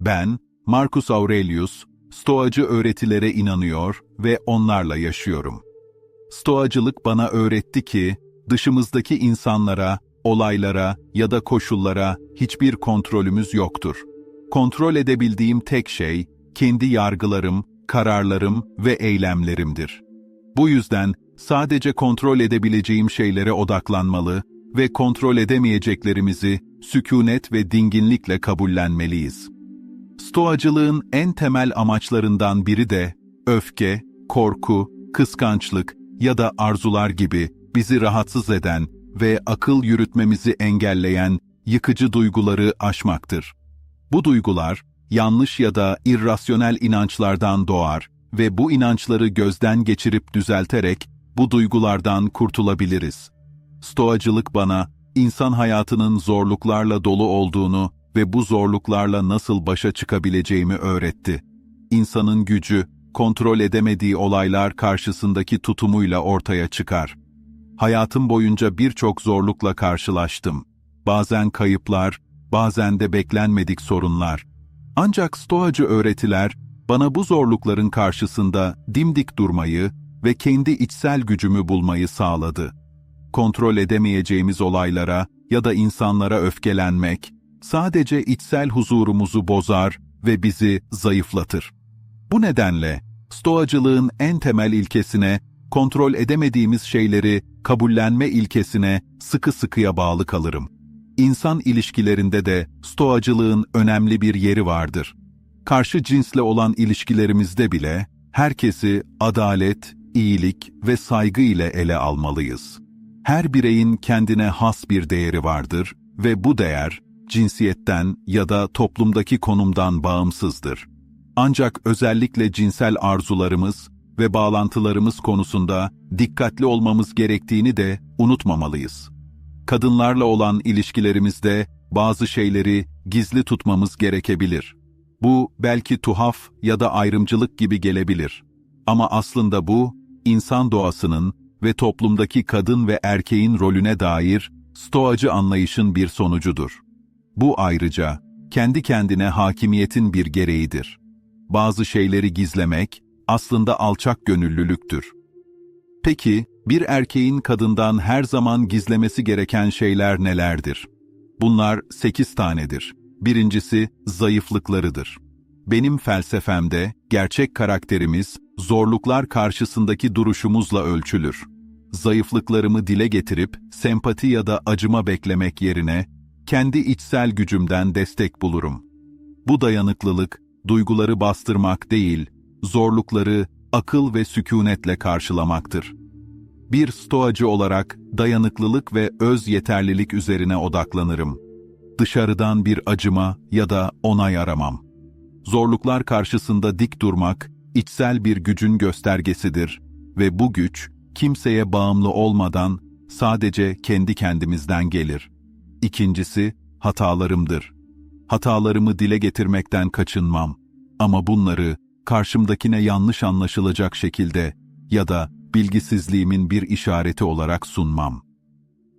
Ben, Marcus Aurelius, Stoacı öğretilere inanıyor ve onlarla yaşıyorum. Stoacılık bana öğretti ki, dışımızdaki insanlara, olaylara ya da koşullara hiçbir kontrolümüz yoktur. Kontrol edebildiğim tek şey, kendi yargılarım, kararlarım ve eylemlerimdir. Bu yüzden sadece kontrol edebileceğim şeylere odaklanmalı ve kontrol edemeyeceklerimizi sükunet ve dinginlikle kabullenmeliyiz. Stoacılığın en temel amaçlarından biri de öfke, korku, kıskançlık ya da arzular gibi bizi rahatsız eden ve akıl yürütmemizi engelleyen yıkıcı duyguları aşmaktır. Bu duygular yanlış ya da irrasyonel inançlardan doğar ve bu inançları gözden geçirip düzelterek bu duygulardan kurtulabiliriz. Stoacılık bana insan hayatının zorluklarla dolu olduğunu ve bu zorluklarla nasıl başa çıkabileceğimi öğretti. İnsanın gücü, kontrol edemediği olaylar karşısındaki tutumuyla ortaya çıkar. Hayatım boyunca birçok zorlukla karşılaştım. Bazen kayıplar, bazen de beklenmedik sorunlar. Ancak stoacı öğretiler bana bu zorlukların karşısında dimdik durmayı ve kendi içsel gücümü bulmayı sağladı. Kontrol edemeyeceğimiz olaylara ya da insanlara öfkelenmek sadece içsel huzurumuzu bozar ve bizi zayıflatır. Bu nedenle stoacılığın en temel ilkesine, kontrol edemediğimiz şeyleri kabullenme ilkesine sıkı sıkıya bağlı kalırım. İnsan ilişkilerinde de stoacılığın önemli bir yeri vardır. Karşı cinsle olan ilişkilerimizde bile herkesi adalet, iyilik ve saygı ile ele almalıyız. Her bireyin kendine has bir değeri vardır ve bu değer cinsiyetten ya da toplumdaki konumdan bağımsızdır. Ancak özellikle cinsel arzularımız ve bağlantılarımız konusunda dikkatli olmamız gerektiğini de unutmamalıyız. Kadınlarla olan ilişkilerimizde bazı şeyleri gizli tutmamız gerekebilir. Bu belki tuhaf ya da ayrımcılık gibi gelebilir. Ama aslında bu, insan doğasının ve toplumdaki kadın ve erkeğin rolüne dair stoacı anlayışın bir sonucudur. Bu ayrıca kendi kendine hakimiyetin bir gereğidir. Bazı şeyleri gizlemek aslında alçak gönüllülüktür. Peki, bir erkeğin kadından her zaman gizlemesi gereken şeyler nelerdir? Bunlar sekiz tanedir. Birincisi, zayıflıklarıdır. Benim felsefemde, gerçek karakterimiz, zorluklar karşısındaki duruşumuzla ölçülür. Zayıflıklarımı dile getirip, sempati ya da acıma beklemek yerine, kendi içsel gücümden destek bulurum. Bu dayanıklılık, duyguları bastırmak değil, zorlukları akıl ve sükunetle karşılamaktır. Bir stoacı olarak dayanıklılık ve öz yeterlilik üzerine odaklanırım. Dışarıdan bir acıma ya da onay aramam. Zorluklar karşısında dik durmak, içsel bir gücün göstergesidir ve bu güç, kimseye bağımlı olmadan sadece kendi kendimizden gelir. İkincisi, hatalarımdır. Hatalarımı dile getirmekten kaçınmam. Ama bunları karşımdakine yanlış anlaşılacak şekilde ya da bilgisizliğimin bir işareti olarak sunmam.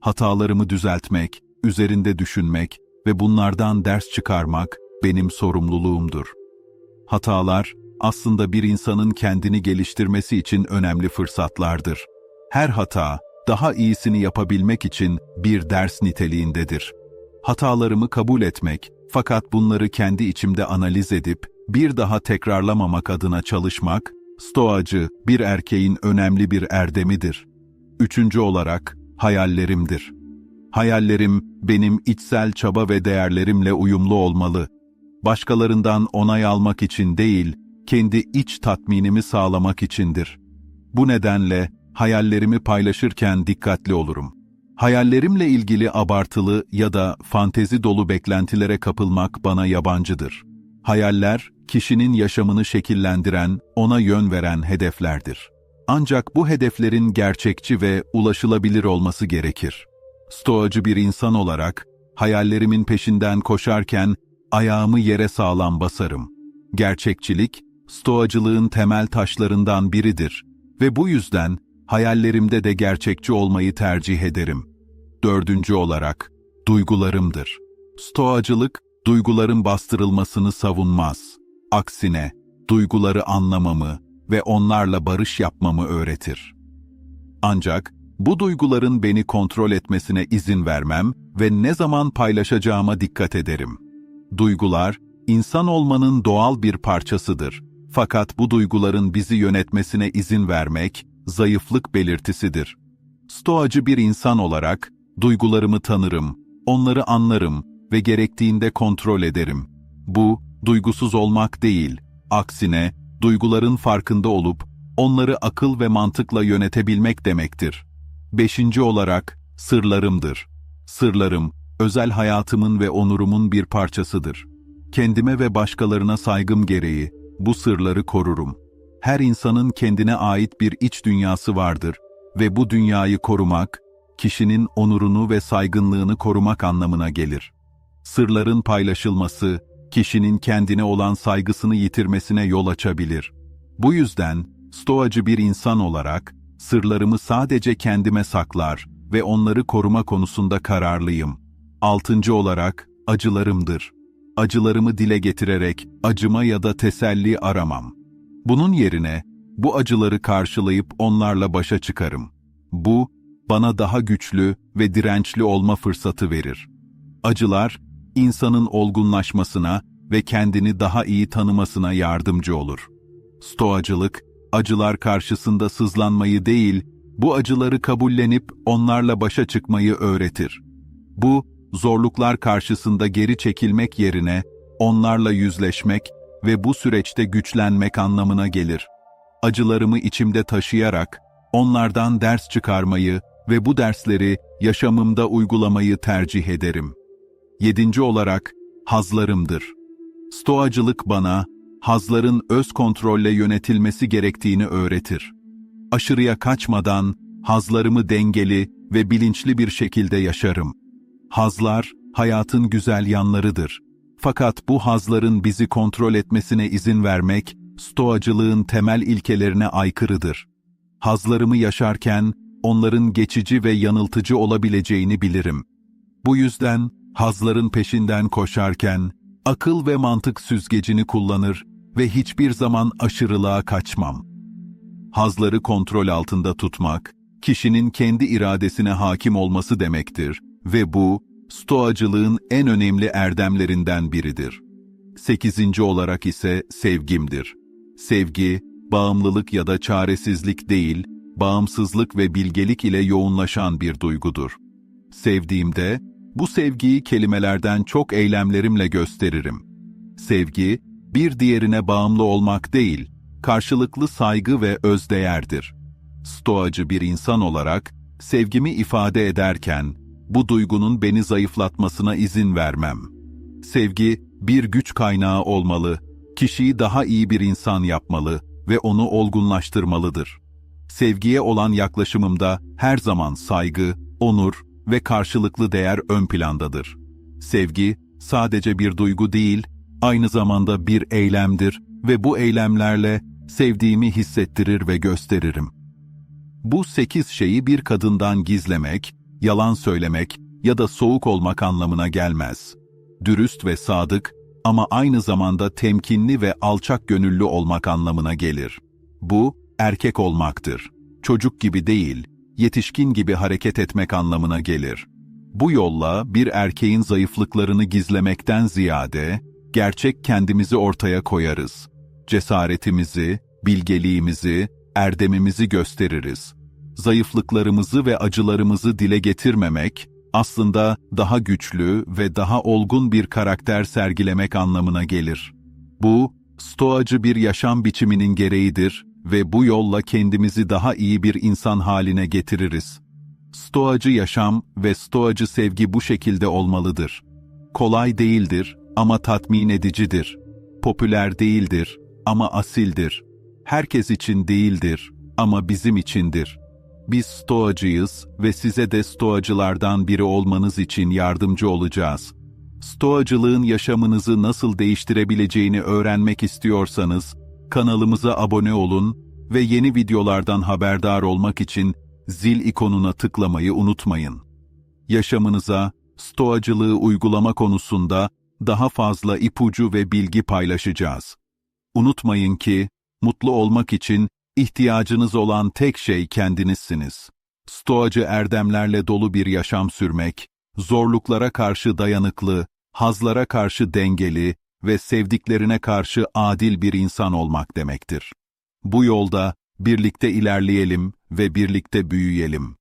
Hatalarımı düzeltmek, üzerinde düşünmek ve bunlardan ders çıkarmak benim sorumluluğumdur. Hatalar aslında bir insanın kendini geliştirmesi için önemli fırsatlardır. Her hata daha iyisini yapabilmek için bir ders niteliğindedir. Hatalarımı kabul etmek fakat bunları kendi içimde analiz edip bir daha tekrarlamamak adına çalışmak, stoacı bir erkeğin önemli bir erdemidir. Üçüncü olarak, hayallerimdir. Hayallerim, benim içsel çaba ve değerlerimle uyumlu olmalı. Başkalarından onay almak için değil, kendi iç tatminimi sağlamak içindir. Bu nedenle, hayallerimi paylaşırken dikkatli olurum. Hayallerimle ilgili abartılı ya da fantezi dolu beklentilere kapılmak bana yabancıdır. Hayaller, kişinin yaşamını şekillendiren, ona yön veren hedeflerdir. Ancak bu hedeflerin gerçekçi ve ulaşılabilir olması gerekir. Stoacı bir insan olarak, hayallerimin peşinden koşarken ayağımı yere sağlam basarım. Gerçekçilik, stoacılığın temel taşlarından biridir ve bu yüzden hayallerimde de gerçekçi olmayı tercih ederim. Dördüncü olarak, duygularımdır. Stoacılık, duyguların bastırılmasını savunmaz. Aksine, duyguları anlamamı ve onlarla barış yapmamı öğretir. Ancak bu duyguların beni kontrol etmesine izin vermem ve ne zaman paylaşacağıma dikkat ederim. Duygular, insan olmanın doğal bir parçasıdır. Fakat bu duyguların bizi yönetmesine izin vermek, zayıflık belirtisidir. Stoacı bir insan olarak, duygularımı tanırım, onları anlarım ve gerektiğinde kontrol ederim. Bu, duygusuz olmak değil, aksine, duyguların farkında olup, onları akıl ve mantıkla yönetebilmek demektir. Beşinci olarak, sırlarımdır. Sırlarım, özel hayatımın ve onurumun bir parçasıdır. Kendime ve başkalarına saygım gereği, bu sırları korurum. Her insanın kendine ait bir iç dünyası vardır ve bu dünyayı korumak, kişinin onurunu ve saygınlığını korumak anlamına gelir. Sırların paylaşılması, kişinin kendine olan saygısını yitirmesine yol açabilir. Bu yüzden, stoacı bir insan olarak, sırlarımı sadece kendime saklar ve onları koruma konusunda kararlıyım. Altıncı olarak, acılarımdır. Acılarımı dile getirerek acıma ya da teselli aramam. Bunun yerine, bu acıları karşılayıp onlarla başa çıkarım. Bu, bana daha güçlü ve dirençli olma fırsatı verir. Acılar, insanın olgunlaşmasına ve kendini daha iyi tanımasına yardımcı olur. Stoacılık, acılar karşısında sızlanmayı değil, bu acıları kabullenip onlarla başa çıkmayı öğretir. Bu, zorluklar karşısında geri çekilmek yerine onlarla yüzleşmek ve bu süreçte güçlenmek anlamına gelir. Acılarımı içimde taşıyarak onlardan ders çıkarmayı ve bu dersleri yaşamımda uygulamayı tercih ederim. Yedinci olarak, hazlarımdır. Stoacılık bana, hazların öz kontrolle yönetilmesi gerektiğini öğretir. Aşırıya kaçmadan, hazlarımı dengeli ve bilinçli bir şekilde yaşarım. Hazlar, hayatın güzel yanlarıdır. Fakat bu hazların bizi kontrol etmesine izin vermek, stoacılığın temel ilkelerine aykırıdır. Hazlarımı yaşarken, onların geçici ve yanıltıcı olabileceğini bilirim. Bu yüzden, hazların peşinden koşarken, akıl ve mantık süzgecini kullanır ve hiçbir zaman aşırılığa kaçmam. Hazları kontrol altında tutmak, kişinin kendi iradesine hakim olması demektir ve bu, stoacılığın en önemli erdemlerinden biridir. Sekizinci olarak ise sevgimdir. Sevgi, bağımlılık ya da çaresizlik değil, bağımsızlık ve bilgelik ile yoğunlaşan bir duygudur. Sevdiğimde, bu sevgiyi kelimelerden çok eylemlerimle gösteririm. Sevgi, bir diğerine bağımlı olmak değil, karşılıklı saygı ve özdeğerdir. Stoacı bir insan olarak, sevgimi ifade ederken, bu duygunun beni zayıflatmasına izin vermem. Sevgi, bir güç kaynağı olmalı, kişiyi daha iyi bir insan yapmalı ve onu olgunlaştırmalıdır. Sevgiye olan yaklaşımımda her zaman saygı, onur ve karşılıklı değer ön plandadır. Sevgi, sadece bir duygu değil, aynı zamanda bir eylemdir ve bu eylemlerle sevdiğimi hissettirir ve gösteririm. Bu sekiz şeyi bir kadından gizlemek, yalan söylemek ya da soğuk olmak anlamına gelmez. Dürüst ve sadık ama aynı zamanda temkinli ve alçak gönüllü olmak anlamına gelir. Bu, erkek olmaktır. Çocuk gibi değil, yetişkin gibi hareket etmek anlamına gelir. Bu yolla bir erkeğin zayıflıklarını gizlemekten ziyade, gerçek kendimizi ortaya koyarız. Cesaretimizi, bilgeliğimizi, erdemimizi gösteririz. Zayıflıklarımızı ve acılarımızı dile getirmemek, aslında daha güçlü ve daha olgun bir karakter sergilemek anlamına gelir. Bu, stoacı bir yaşam biçiminin gereğidir ve bu yolla kendimizi daha iyi bir insan haline getiririz. Stoacı yaşam ve stoacı sevgi bu şekilde olmalıdır. Kolay değildir ama tatmin edicidir. Popüler değildir ama asildir. Herkes için değildir ama bizim içindir. Biz stoacıyız ve size de stoacılardan biri olmanız için yardımcı olacağız. Stoacılığın yaşamınızı nasıl değiştirebileceğini öğrenmek istiyorsanız, kanalımıza abone olun ve yeni videolardan haberdar olmak için zil ikonuna tıklamayı unutmayın. Yaşamınıza, stoacılığı uygulama konusunda daha fazla ipucu ve bilgi paylaşacağız. Unutmayın ki, mutlu olmak için ihtiyacınız olan tek şey kendinizsiniz. Stoacı erdemlerle dolu bir yaşam sürmek, zorluklara karşı dayanıklı, hazlara karşı dengeli ve sevdiklerine karşı adil bir insan olmak demektir. Bu yolda birlikte ilerleyelim ve birlikte büyüyelim.